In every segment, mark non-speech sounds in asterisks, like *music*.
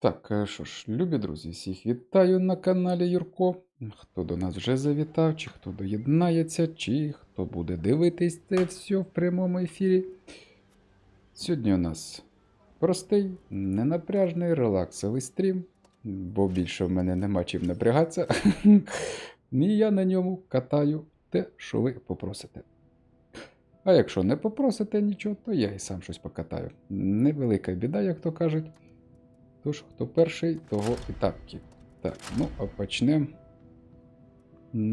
Так, е, що ж, любі друзі, всіх вітаю на каналі Юрко. Хто до нас вже завітав, чи хто доєднається, чи хто буде дивитись це все в прямому ефірі. Сьогодні у нас простий, ненапряжний, релаксовий стрім, бо більше в мене нема чим напрягатися. *laughs* І я на ньому катаю те, що ви попросите. А якщо не попросите нічого, то я і сам щось покатаю. Невелика біда, як то кажуть. Тож, хто перший, того і тапки. Так, ну а почнемо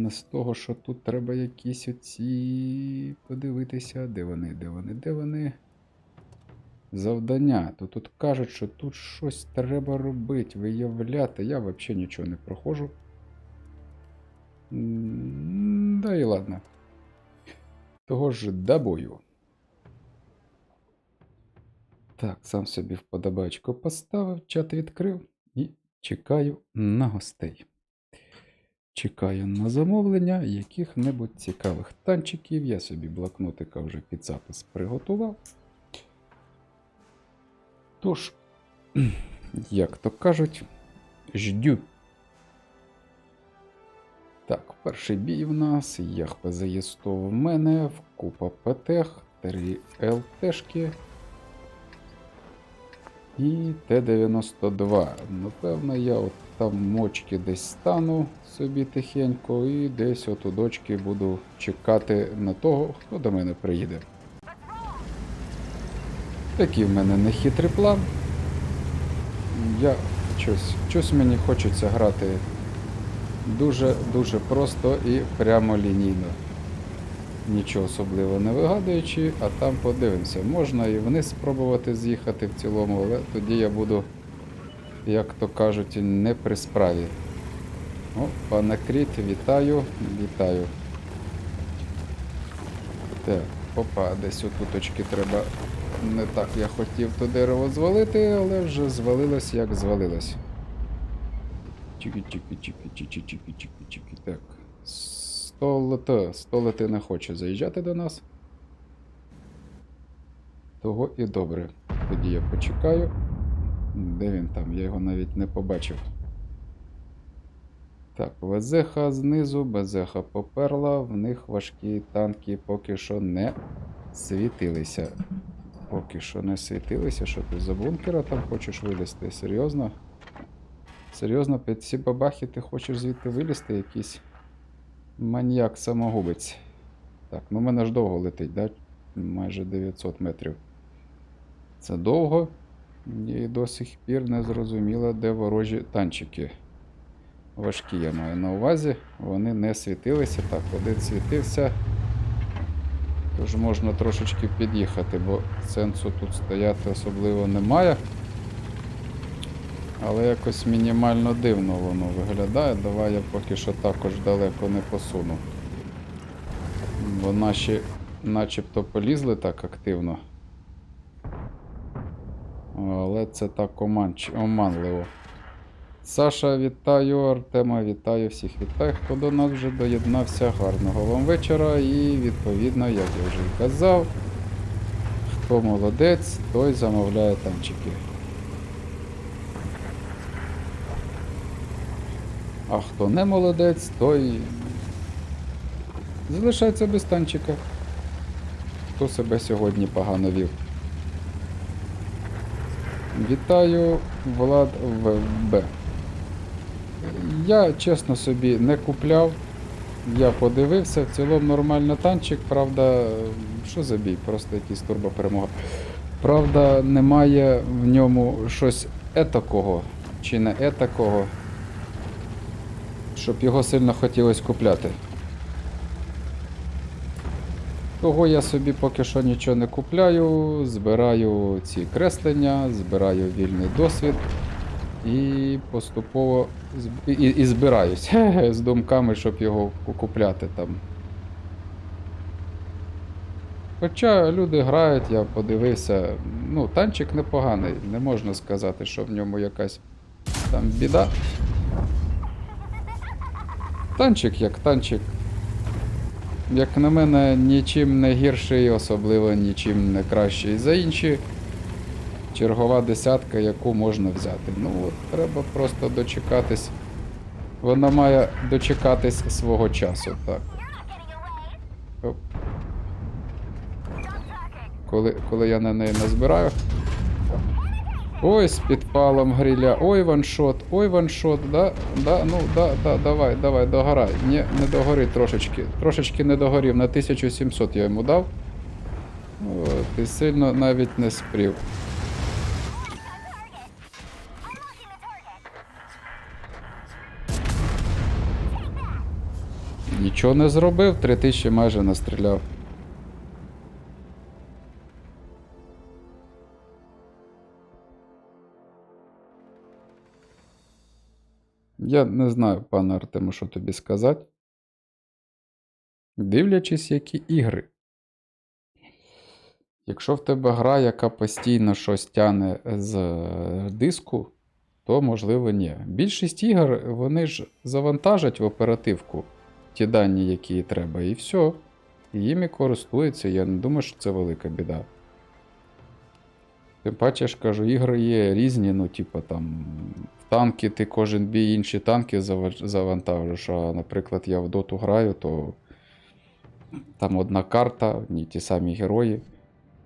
з того, що тут треба якісь оці подивитися, де вони, де вони, де вони. Завдання. То тут кажуть, що тут щось треба робити, виявляти. Я взагалі нічого не проходжу. Да і ладно. Того ж до бою. Так, сам собі вподобачку поставив, чат відкрив і чекаю на гостей. Чекаю на замовлення яких-небудь цікавих танчиків. Я собі блокнотика вже під запис приготував. Тож, *clears throat* як то кажуть, ждю. Так, перший бій в нас. Ях ПЗЄ-100 в мене, купа ПТХ, 3 ЛТшки. І Т-92. Напевно, я от там мочки десь стану собі тихенько і десь от у дочки буду чекати на того, хто до мене приїде. Такий в мене нехитрий план. Я щось, щось мені хочеться грати дуже-дуже просто і прямолінійно. Нічого особливо не вигадуючи, а там подивимося. Можна і вниз спробувати з'їхати в цілому, але тоді я буду, як то кажуть, не при справі. О, пане Кріт, вітаю, вітаю. Так, опа, десь отуточки треба. Не так я хотів то дерево звалити, але вже звалилось як звалилось. Чики-чики-чики-чики-чики-чики-чики. Так. Столоти. Столоти не хоче заїжджати до нас. Того і добре. Тоді я почекаю. Де він там? Я його навіть не побачив. Так, Везеха знизу, Безеха поперла, в них важкі танки поки що не світилися. Поки що не світилися. Що ти за бункера там хочеш вилізти? Серйозно? Серйозно, під ці бабахи ти хочеш звідти вилізти якийсь? Маньяк самогубець. Так, ну в мене ж довго летить, да? Майже 900 метрів. Це довго. І до сих пір не зрозуміло, де ворожі танчики. Важкі я маю на увазі. Вони не світилися. Так, один світився. Тож можна трошечки під'їхати, бо сенсу тут стояти особливо немає. Але якось мінімально дивно воно виглядає. Давай я поки що також далеко не посуну. Бо наші начебто полізли так активно. Але це так оманч... оманливо. Саша, вітаю, Артема, вітаю, всіх вітаю, хто до нас вже доєднався. Гарного вам вечора і відповідно, як я вже і казав, хто молодець, той замовляє танчики. А хто не молодець, той залишається без танчика. Хто себе сьогодні погано вів. Вітаю, Влад ВБ. Я чесно собі не купляв. Я подивився, в цілому нормально танчик, правда, що за бій? Просто якийсь турбоперемога. Правда, немає в ньому щось етакого чи не етакого щоб його сильно хотілося купляти. Того я собі поки що нічого не купляю, збираю ці креслення, збираю вільний досвід і поступово і, і збираюсь *laughs* з думками, щоб його купляти там. Хоча люди грають, я подивився, ну, танчик непоганий, не можна сказати, що в ньому якась там біда. Танчик як танчик. Як на мене, нічим не гірший, особливо нічим не кращий за інші. Чергова десятка, яку можна взяти. Ну от, треба просто дочекатись. Вона має дочекатись свого часу, так. Коли, коли я на неї назбираю. Ой, з підпалом гриля, ой, ваншот, ой, ваншот, да, да, ну, да, да, давай, давай, догорай. Ні, не догори трошечки. Трошечки не догорів, на 1700 я йому дав. О, ти сильно навіть не спрів. Нічого не зробив, 3000 майже настріляв. Я не знаю, пане Артему, що тобі сказати. Дивлячись, які ігри. Якщо в тебе гра, яка постійно щось тяне з е, диску, то можливо ні. Більшість ігор вони ж завантажать в оперативку ті дані, які треба, і все. І їм і користуються. Я не думаю, що це велика біда. Тим паче, я ж кажу, ігри є різні, ну, типу там. В танки ти кожен бій інші танки зава- завантажиш. А, наприклад, я в доту граю, то там одна карта, одні ті самі герої,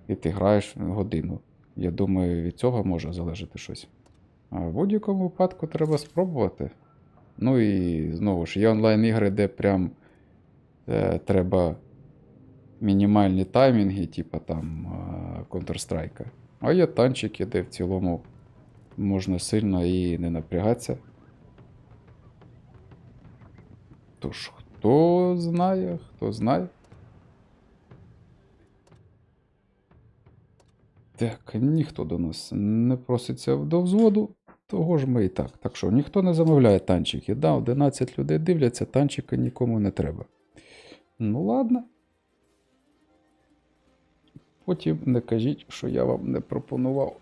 і ти граєш годину. Я думаю, від цього може залежати щось. А в будь-якому випадку треба спробувати. Ну і знову ж, є онлайн-ігри, де прям е, треба мінімальні таймінги, типу там Counter-Strike. А є танчики, де в цілому можна сильно і не напрягатися. Тож, хто знає, хто знає. Так, ніхто до нас не проситься до взводу, того ж ми і так. Так що ніхто не замовляє танчики. Да, 11 людей дивляться, танчика нікому не треба. Ну ладно. Потім не кажіть, що я вам не пропонував.